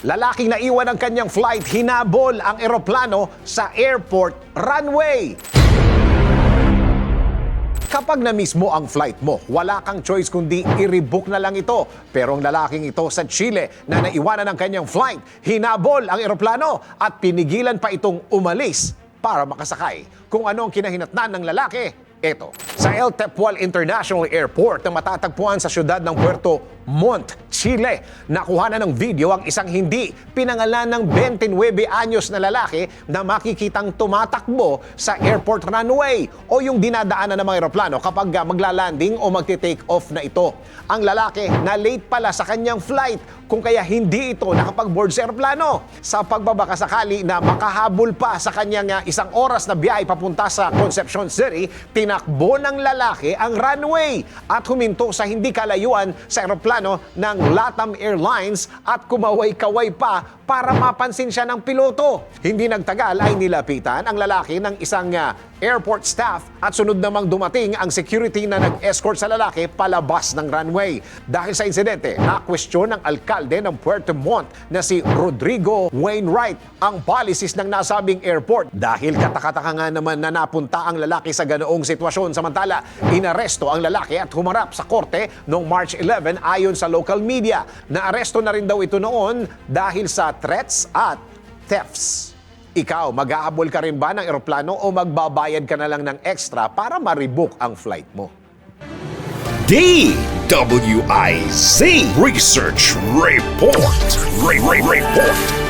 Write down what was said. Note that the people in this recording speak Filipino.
Lalaking naiwan ang kanyang flight, hinabol ang eroplano sa airport runway. Kapag na mismo ang flight mo, wala kang choice kundi i-rebook na lang ito. Pero ang lalaking ito sa Chile na naiwanan ng kanyang flight, hinabol ang eroplano at pinigilan pa itong umalis para makasakay. Kung ano ang kinahinatnan ng lalaki, ito. Sa El Tepual International Airport na matatagpuan sa syudad ng Puerto Montt, Chile, nakuha na ng video ang isang hindi pinangalan ng 29 anyos na lalaki na makikitang tumatakbo sa airport runway o yung dinadaanan ng mga eroplano kapag ah, maglalanding o magti-take off na ito. Ang lalaki na late pala sa kanyang flight kung kaya hindi ito nakapag-board sa eroplano. Sa pagbabakasakali na makahabol pa sa kanyang ah, isang oras na biyahe papunta sa Concepcion City, tinakbo ng lalaki ang runway at huminto sa hindi kalayuan sa eroplano ng Latam Airlines at kumaway-kaway pa para mapansin siya ng piloto. Hindi nagtagal ay nilapitan ang lalaki ng isang ah, airport staff at sunod namang dumating ang security na nag-escort sa lalaki palabas ng runway. Dahil sa insidente, na-question ng alkalde ng Puerto Montt na si Rodrigo Wainwright ang policies ng nasabing airport. Dahil katakataka nga naman na napunta ang lalaki sa ganoong sitwasyon. Samantala, inaresto ang lalaki at humarap sa korte noong March 11 ayon sa local media. Naaresto na rin daw ito noon dahil sa threats at thefts. Ikaw, mag-ahabol ka rin ba ng eroplano o magbabayad ka na lang ng extra para ma-rebook ang flight mo? DWIZ Research Report. Re- Re- Report.